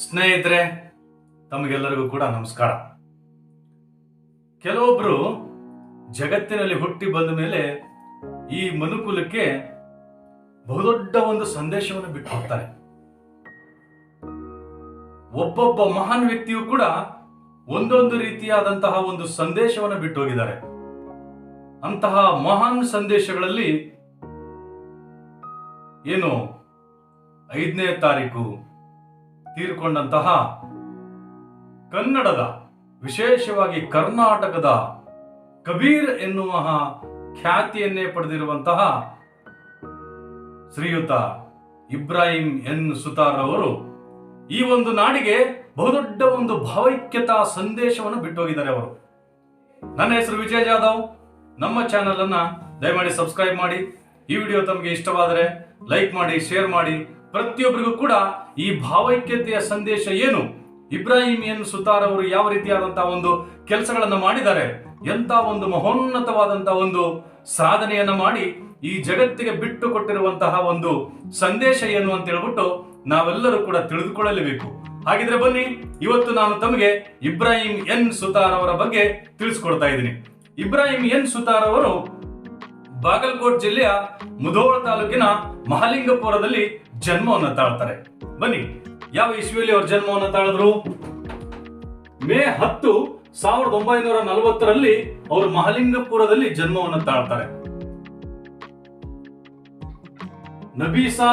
ಸ್ನೇಹಿತರೆ, ತಮಗೆಲ್ಲರಿಗೂ ಕೂಡ ನಮಸ್ಕಾರ. ಕೆಲವೊಬ್ರು ಜಗತ್ತಿನಲ್ಲಿ ಹುಟ್ಟಿ ಬಂದ ಮೇಲೆ ಈ ಮನುಕುಲಕ್ಕೆ ಬಹುದೊಡ್ಡ ಒಂದು ಸಂದೇಶವನ್ನು ಬಿಟ್ಟು ಹೋಗ್ತಾರೆ ಒಬ್ಬೊಬ್ಬ ಮಹಾನ್ ವ್ಯಕ್ತಿಯು ಕೂಡ ಒಂದೊಂದು ರೀತಿಯಾದಂತಹ ಒಂದು ಸಂದೇಶವನ್ನು ಬಿಟ್ಟು ಹೋಗಿದ್ದಾರೆ ಅಂತಹ ಮಹಾನ್ ಸಂದೇಶಗಳಲ್ಲಿ ಏನು ಐದನೇ ತಾರೀಕು ತೀರ್ಕೊಂಡಂತಹ ಕನ್ನಡದ, ವಿಶೇಷವಾಗಿ ಕರ್ನಾಟಕದ ಕಬೀರ್ ಎನ್ನುವ ಖ್ಯಾತಿಯನ್ನೇ ಪಡೆದಿರುವಂತಹ ಶ್ರೀಯುತ ಇಬ್ರಾಹಿಂ ಎನ್ ಸುತಾರ್ ಅವರು ಈ ಒಂದು ನಾಡಿಗೆ ಬಹುದೊಡ್ಡ ಒಂದು ಭಾವೈಕ್ಯತಾ ಸಂದೇಶವನ್ನು ಬಿಟ್ಟೋಗಿದ್ದಾರೆ ಅವರು. ನನ್ನ ಹೆಸರು ವಿಜಯ ಜಾಧವ್. ನಮ್ಮ ಚಾನೆಲ್ ಅನ್ನ ದಯಮಾಡಿ ಸಬ್ಸ್ಕ್ರೈಬ್ ಮಾಡಿ. ಈ ವಿಡಿಯೋ ತಮಗೆ ಇಷ್ಟವಾದರೆ ಲೈಕ್ ಮಾಡಿ, ಶೇರ್ ಮಾಡಿ. ಪ್ರತಿಯೊಬ್ಬರಿಗೂ ಕೂಡ ಈ ಭಾವೈಕ್ಯತೆಯ ಸಂದೇಶ ಏನು? ಇಬ್ರಾಹಿಂ ಎನ್ ಸುತಾರ್ ಅವರು ಯಾವ ರೀತಿಯಾದಂತಹ ಒಂದು ಕೆಲಸಗಳನ್ನು ಮಾಡಿದ್ದಾರೆ, ಎಂತ ಒಂದು ಮಹೋನ್ನತವಾದಂತಹ ಒಂದು ಸಾಧನೆಯನ್ನ ಮಾಡಿ ಈ ಜಗತ್ತಿಗೆ ಬಿಟ್ಟು ಕೊಟ್ಟಿರುವಂತಹ ಒಂದು ಸಂದೇಶ ಏನು ಅಂತ ಹೇಳ್ಬಿಟ್ಟು ನಾವೆಲ್ಲರೂ ಕೂಡ ತಿಳಿದುಕೊಳ್ಳಲೇಬೇಕು. ಹಾಗಿದ್ರೆ ಬನ್ನಿ, ಇವತ್ತು ನಾನು ತಮಗೆ ಇಬ್ರಾಹಿಂ ಎನ್ ಸುತಾರ್ ಅವರ ಬಗ್ಗೆ ತಿಳಿಸ್ಕೊಡ್ತಾ ಇದ್ದೀನಿ. ಇಬ್ರಾಹಿಂ ಎನ್ ಸುತಾರ್ ಅವರು ಬಾಗಲಕೋಟ್ ಜಿಲ್ಲೆಯ ಮುಧೋಳ ತಾಲೂಕಿನ ಮಹಾಲಿಂಗಪುರದಲ್ಲಿ ಜನ್ಮವನ್ನು ತಾಳ್ತಾರೆ. ಬನ್ನಿ, ಯಾವ ಇಸ್ವಿಯಲ್ಲಿ ಅವ್ರ ಜನ್ಮವನ್ನು ತಾಳಿದ್ರು? ಮೇ ಹತ್ತು ಸಾವಿರದ ಒಂಬೈನೂರ ನಲವತ್ತರಲ್ಲಿ ಅವರು ಮಹಲಿಂಗಪುರದಲ್ಲಿ ಜನ್ಮವನ್ನು ತಾಳ್ತಾರೆ. ನಬೀಸಾ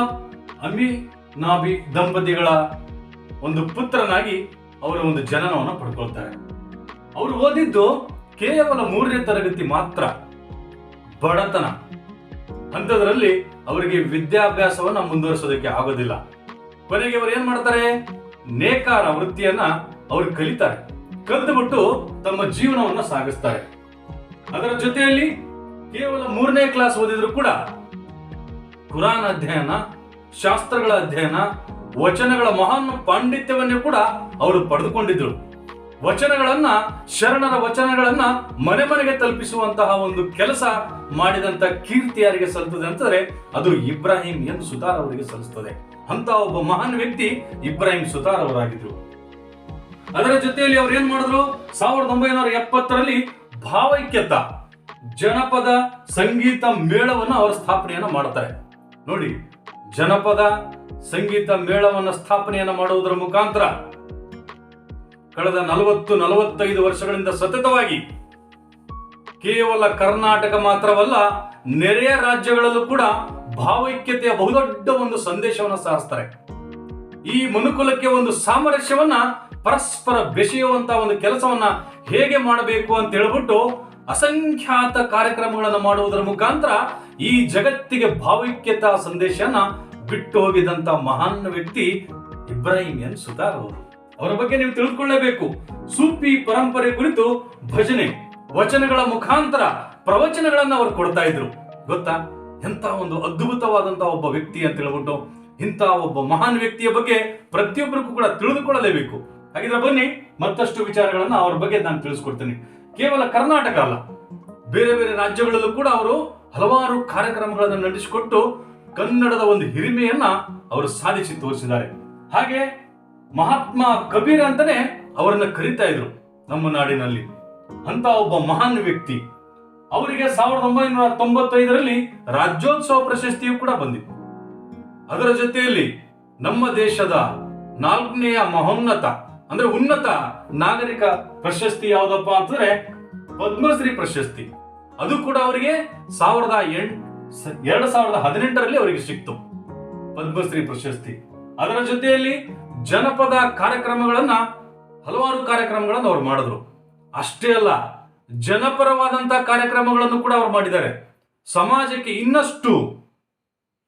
ಅಮಿ ನಾಬಿ ದಂಪತಿಗಳ ಒಂದು ಪುತ್ರನಾಗಿ ಅವರು ಒಂದು ಜನನವನ್ನು ಪಡ್ಕೊಳ್ತಾರೆ. ಅವರು ಓದಿದ್ದು ಕೇವಲ ಮೂರನೇ ತರಗತಿ ಮಾತ್ರ. ಬಡತನ. ಅಂಥದ್ರಲ್ಲಿ ಅವರಿಗೆ ವಿದ್ಯಾಭ್ಯಾಸವನ್ನ ಮುಂದುವರಿಸೋದಕ್ಕೆ ಆಗೋದಿಲ್ಲ. ಕೊನೆಗೆ ಅವರು ಏನ್ ಮಾಡ್ತಾರೆ? ನೇಕಾರ ವೃತ್ತಿಯನ್ನ ಅವರು ಕಲಿತಾರೆ. ಕಲಿತುಬಿಟ್ಟು ತಮ್ಮ ಜೀವನವನ್ನ ಸಾಗಿಸ್ತಾರೆ. ಅದರ ಜೊತೆಯಲ್ಲಿ ಕೇವಲ ಮೂರನೇ ಕ್ಲಾಸ್ ಓದಿದ್ರು ಕೂಡ ಕುರಾನ್ ಅಧ್ಯಯನ, ಶಾಸ್ತ್ರಗಳ ಅಧ್ಯಯನ, ವಚನಗಳ ಮಹಾನ್ ಪಾಂಡಿತ್ಯವನ್ನೇ ಕೂಡ ಅವರು ಪಡೆದುಕೊಂಡಿದ್ರು. ವಚನಗಳನ್ನ, ಶರಣರ ವಚನಗಳನ್ನ ಮನೆ ಮನೆಗೆ ತಲುಪಿಸುವಂತಹ ಒಂದು ಕೆಲಸ ಮಾಡಿದಂತ ಕೀರ್ತಿ ಯಾರಿಗೆ ಸಲ್ತದೆ ಅಂತಂದ್ರೆ ಅದು ಇಬ್ರಾಹಿಂ ಎಂದು ಸುತಾರ್ ಅವರಿಗೆ ಸಲ್ಲಿಸ್ತದೆ ಅಂತ ಒಬ್ಬ ಮಹಾನ್ ವ್ಯಕ್ತಿ ಇಬ್ರಾಹಿಂ ಸುತಾರ್ ಅವರಾಗಿದ್ರು. ಅದರ ಜೊತೆಯಲ್ಲಿ ಅವ್ರು ಏನ್ ಮಾಡಿದ್ರು? ಸಾವಿರದ ಒಂಬೈನೂರ ಎಪ್ಪತ್ತರಲ್ಲಿ ಭಾವೈಕ್ಯತ, ಜನಪದ ಸಂಗೀತ ಮೇಳವನ್ನು ಅವರು ಸ್ಥಾಪನೆಯನ್ನ ಮಾಡ್ತಾರೆ. ನೋಡಿ, ಜನಪದ ಸಂಗೀತ ಮೇಳವನ್ನ ಸ್ಥಾಪನೆಯನ್ನ ಮಾಡುವುದರ ಮುಖಾಂತರ ಕಳೆದ ನಲವತ್ತು, ನಲವತ್ತೈದು ವರ್ಷಗಳಿಂದ ಸತತವಾಗಿ ಕೇವಲ ಕರ್ನಾಟಕ ಮಾತ್ರವಲ್ಲ, ನೆರೆಯ ರಾಜ್ಯಗಳಲ್ಲೂ ಕೂಡ ಭಾವೈಕ್ಯತೆಯ ಬಹುದೊಡ್ಡ ಒಂದು ಸಂದೇಶವನ್ನು ಸಾರಿಸ್ತಾರೆ. ಈ ಮನುಕುಲಕ್ಕೆ ಒಂದು ಸಾಮರಸ್ಯವನ್ನ, ಪರಸ್ಪರ ಬೆಸೆಯುವಂತ ಒಂದು ಕೆಲಸವನ್ನ ಹೇಗೆ ಮಾಡಬೇಕು ಅಂತ ಹೇಳ್ಬಿಟ್ಟು ಅಸಂಖ್ಯಾತ ಕಾರ್ಯಕ್ರಮಗಳನ್ನು ಮಾಡುವುದರ ಮುಖಾಂತರ ಈ ಜಗತ್ತಿಗೆ ಭಾವೈಕ್ಯತಾ ಸಂದೇಶನ ಬಿಟ್ಟು ಹೋಗಿದಂತ ಮಹಾನ್ ವ್ಯಕ್ತಿ ಇಬ್ರಾಹಿಂ ಎನ್ ಸುತಾರ್ ಅವರು. ಅವರ ಬಗ್ಗೆ ನೀವು ತಿಳಿದುಕೊಳ್ಳಲೇಬೇಕು ಸೂಫಿ ಪರಂಪರೆ ಕುರಿತು ಭಜನೆ, ವಚನಗಳ ಮುಖಾಂತರ ಪ್ರವಚನಗಳನ್ನು ಅವರು ಕೊಡ್ತಾ ಇದ್ರು. ಗೊತ್ತಾ? ಎಂತ ಒಂದು ಅದ್ಭುತವಾದಂತಹ ಒಬ್ಬ ವ್ಯಕ್ತಿ ಅಂತ ಹೇಳ್ಬಿಟ್ಟು ಇಂಥ ಒಬ್ಬ ಮಹಾನ್ ವ್ಯಕ್ತಿಯ ಬಗ್ಗೆ ಪ್ರತಿಯೊಬ್ಬರಿಗೂ ಕೂಡ ತಿಳಿದುಕೊಳ್ಳಲೇಬೇಕು. ಹಾಗಿದ್ರೆ ಬನ್ನಿ, ಮತ್ತಷ್ಟು ವಿಚಾರಗಳನ್ನ ಅವ್ರ ಬಗ್ಗೆ ನಾನು ತಿಳಿಸ್ಕೊಡ್ತೀನಿ. ಕೇವಲ ಕರ್ನಾಟಕ ಅಲ್ಲ, ಬೇರೆ ಬೇರೆ ರಾಜ್ಯಗಳಲ್ಲೂ ಕೂಡ ಅವರು ಹಲವಾರು ಕಾರ್ಯಕ್ರಮಗಳನ್ನು ನಡೆಸಿಕೊಟ್ಟು ಕನ್ನಡದ ಒಂದು ಹಿರಿಮೆಯನ್ನ ಅವರು ಸಾಧಿಸಿ ತೋರಿಸಿದ್ದಾರೆ. ಹಾಗೆ ಮಹಾತ್ಮ ಕಬೀರ್ ಅಂತಾನೆ ಅವರನ್ನ ಕರಿತಾ ಇದ್ರು ನಮ್ಮ ನಾಡಿನಲ್ಲಿ. ಅಂತ ಒಬ್ಬ ಮಹಾನ್ ವ್ಯಕ್ತಿ. ಅವರಿಗೆ ಸಾವಿರದ ಒಂಬೈನೂರ ತೊಂಬತ್ತೈದರಲ್ಲಿ ರಾಜ್ಯೋತ್ಸವ ಪ್ರಶಸ್ತಿಯು ಕೂಡ ಬಂದಿತ್ತು. ಅದರ ಜೊತೆಯಲ್ಲಿ ನಮ್ಮ ದೇಶದ ನಾಲ್ಕನೆಯ ಮಹೋನ್ನತ, ಅಂದ್ರೆ ಉನ್ನತ ನಾಗರಿಕ ಪ್ರಶಸ್ತಿ ಯಾವುದಪ್ಪ ಅಂತಂದ್ರೆ ಪದ್ಮಶ್ರೀ ಪ್ರಶಸ್ತಿ. ಅದು ಕೂಡ ಅವರಿಗೆ ಸಾವಿರದ ಎಂಟ್ ಎರಡ್ ಸಾವಿರದ ಹದಿನೆಂಟರಲ್ಲಿ ಅವರಿಗೆ ಸಿಕ್ತು. ಪದ್ಮಶ್ರೀ ಪ್ರಶಸ್ತಿ. ಅದರ ಜೊತೆಯಲ್ಲಿ ಜನಪದ ಕಾರ್ಯಕ್ರಮಗಳನ್ನ ಹಲವಾರು ಕಾರ್ಯಕ್ರಮಗಳನ್ನು ಅವ್ರು ಮಾಡಿದ್ರು. ಅಷ್ಟೇ ಅಲ್ಲ ಜನಪರವಾದಂತಹ ಕಾರ್ಯಕ್ರಮಗಳನ್ನು ಕೂಡ ಅವ್ರು ಮಾಡಿದ್ದಾರೆ. ಸಮಾಜಕ್ಕೆ ಇನ್ನಷ್ಟು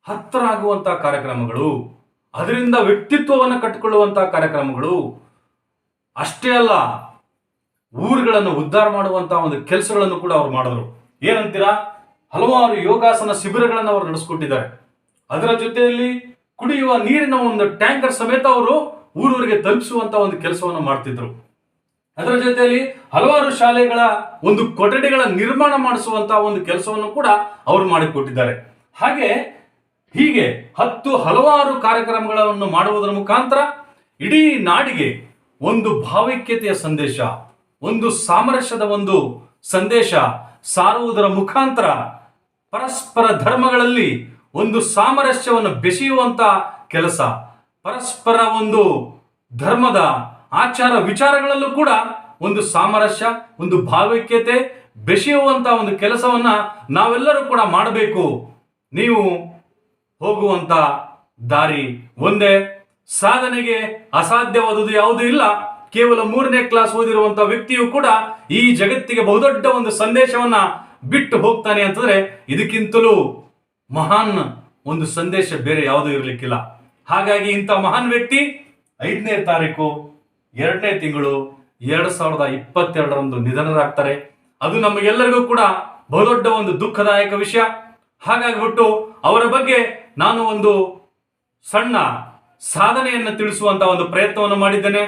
ಹತ್ತಿರ ಆಗುವಂತಹ ಕಾರ್ಯಕ್ರಮಗಳು, ಅದರಿಂದ ವ್ಯಕ್ತಿತ್ವವನ್ನು ಕಟ್ಟಿಕೊಳ್ಳುವಂತಹ ಕಾರ್ಯಕ್ರಮಗಳು, ಅಷ್ಟೇ ಅಲ್ಲ, ಊರುಗಳನ್ನು ಉದ್ಧಾರ ಮಾಡುವಂತಹ ಒಂದು ಕೆಲಸಗಳನ್ನು ಕೂಡ ಅವ್ರು ಮಾಡಿದ್ರು. ಏನಂತೀರಾ? ಹಲವಾರು ಯೋಗಾಸನ ಶಿಬಿರಗಳನ್ನು ಅವರು ನಡೆಸ್ಕೊಟ್ಟಿದ್ದಾರೆ. ಅದರ ಜೊತೆಯಲ್ಲಿ ಕುಡಿಯುವ ನೀರಿನ ಒಂದು ಟ್ಯಾಂಕರ್ ಸಮೇತ ಅವರು ಊರೂರಿಗೆ ತಲುಪಿಸುವಂತ ಒಂದು ಕೆಲಸವನ್ನು ಮಾಡ್ತಿದ್ರು. ಅದರ ಜೊತೆಯಲ್ಲಿ ಹಲವಾರು ಶಾಲೆಗಳ ಒಂದು ಕೊಠಡಿಗಳ ನಿರ್ಮಾಣ ಮಾಡಿಸುವಂತಹ ಒಂದು ಕೆಲಸವನ್ನು ಕೂಡ ಅವರು ಮಾಡಿಕೊಟ್ಟಿದ್ದಾರೆ. ಹಾಗೆ ಹೀಗೆ ಹತ್ತು ಹಲವಾರು ಕಾರ್ಯಕ್ರಮಗಳನ್ನು ಮಾಡುವುದರ ಮುಖಾಂತರ ಇಡೀ ನಾಡಿಗೆ ಒಂದು ಭಾವೈಕ್ಯತೆಯ ಸಂದೇಶ, ಒಂದು ಸಾಮರಸ್ಯದ ಒಂದು ಸಂದೇಶ ಸಾರುವುದರ ಮುಖಾಂತರ ಪರಸ್ಪರ ಧರ್ಮಗಳಲ್ಲಿ ಒಂದು ಸಾಮರಸ್ಯವನ್ನು ಬೆಸೆಯುವಂಥ ಕೆಲಸ. ಪರಸ್ಪರ ಒಂದು ಧರ್ಮದ ಆಚಾರ ವಿಚಾರಗಳಲ್ಲೂ ಕೂಡ ಒಂದು ಸಾಮರಸ್ಯ, ಒಂದು ಭಾವೈಕ್ಯತೆ ಬೆಸೆಯುವಂಥ ಒಂದು ಕೆಲಸವನ್ನು ನಾವೆಲ್ಲರೂ ಕೂಡ ಮಾಡಬೇಕು. ನೀವು ಹೋಗುವಂತ ದಾರಿ ಒಂದೇ. ಸಾಧನೆಗೆ ಅಸಾಧ್ಯವಾದುದು ಯಾವುದೂ ಇಲ್ಲ. ಕೇವಲ ಮೂರನೇ ಕ್ಲಾಸ್ ಓದಿರುವಂತ ವ್ಯಕ್ತಿಯು ಕೂಡ ಈ ಜಗತ್ತಿಗೆ ಬಹುದೊಡ್ಡ ಒಂದು ಸಂದೇಶವನ್ನ ಬಿಟ್ಟು ಹೋಗ್ತಾನೆ ಅಂತಂದ್ರೆ ಇದಕ್ಕಿಂತಲೂ ಮಹಾನ್ ಒಂದು ಸಂದೇಶ ಬೇರೆ ಯಾವುದೂ ಇರಲಿಕ್ಕಿಲ್ಲ. ಹಾಗಾಗಿ ಇಂಥ ಮಹಾನ್ ವ್ಯಕ್ತಿ ಐದನೇ ತಾರೀಕು, ಎರಡನೇ ತಿಂಗಳು ಎರಡು ಸಾವಿರದ ಇಪ್ಪತ್ತೆರಡರಂದು ನಿಧನರಾಗ್ತಾರೆ. ಅದು ನಮಗೆಲ್ಲರಿಗೂ ಕೂಡ ಬಹುದೊಡ್ಡ ಒಂದು ದುಃಖದಾಯಕ ವಿಷಯ. ಹಾಗಾಗಿಬಿಟ್ಟು ಅವರ ಬಗ್ಗೆ ನಾನು ಒಂದು ಸಣ್ಣ ಸಾಧನೆಯನ್ನು ತಿಳಿಸುವಂತ ಒಂದು ಪ್ರಯತ್ನವನ್ನು ಮಾಡಿದ್ದೇನೆ.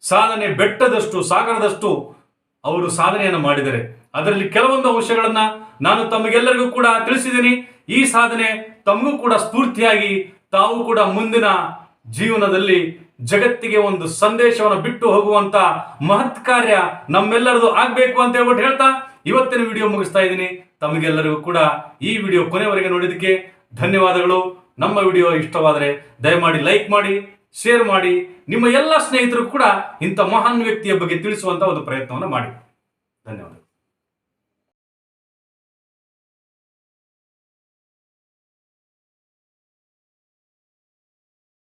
ಸಾಧನೆ ಬೆಟ್ಟದಷ್ಟು, ಸಾಗರದಷ್ಟು ಅವರು ಸಾಧನೆಯನ್ನು ಮಾಡಿದ್ದಾರೆ. ಅದರಲ್ಲಿ ಕೆಲವೊಂದು ಅಂಶಗಳನ್ನ ನಾನು ತಮಗೆಲ್ಲರಿಗೂ ಕೂಡ ತಿಳಿಸಿದ್ದೀನಿ. ಈ ಸಾಧನೆ ತಮಗೂ ಕೂಡ ಸ್ಫೂರ್ತಿಯಾಗಿ, ತಾವು ಕೂಡ ಮುಂದಿನ ಜೀವನದಲ್ಲಿ ಜಗತ್ತಿಗೆ ಒಂದು ಸಂದೇಶವನ್ನು ಬಿಟ್ಟು ಹೋಗುವಂತ ಮಹತ್ ಕಾರ್ಯ ನಮ್ಮೆಲ್ಲರದು ಆಗ್ಬೇಕು ಅಂತ ಹೇಳ್ಬಿಟ್ಟು ಹೇಳ್ತಾ ಇವತ್ತಿನ ವಿಡಿಯೋ ಮುಗಿಸ್ತಾ ಇದ್ದೀನಿ. ತಮಗೆಲ್ಲರಿಗೂ ಕೂಡ ಈ ವಿಡಿಯೋ ಕೊನೆವರೆಗೆ ನೋಡಿದ್ದಕ್ಕೆ ಧನ್ಯವಾದಗಳು. ನಮ್ಮ ವಿಡಿಯೋ ಇಷ್ಟವಾದರೆ ದಯಮಾಡಿ ಲೈಕ್ ಮಾಡಿ, ಶೇರ್ ಮಾಡಿ, ನಿಮ್ಮ ಎಲ್ಲ ಸ್ನೇಹಿತರು ಕೂಡ ಇಂಥ ಮಹಾನ್ ವ್ಯಕ್ತಿಯ ಬಗ್ಗೆ ತಿಳಿಸುವಂತ ಒಂದು ಪ್ರಯತ್ನವನ್ನು ಮಾಡಿ. ಧನ್ಯವಾದಗಳು.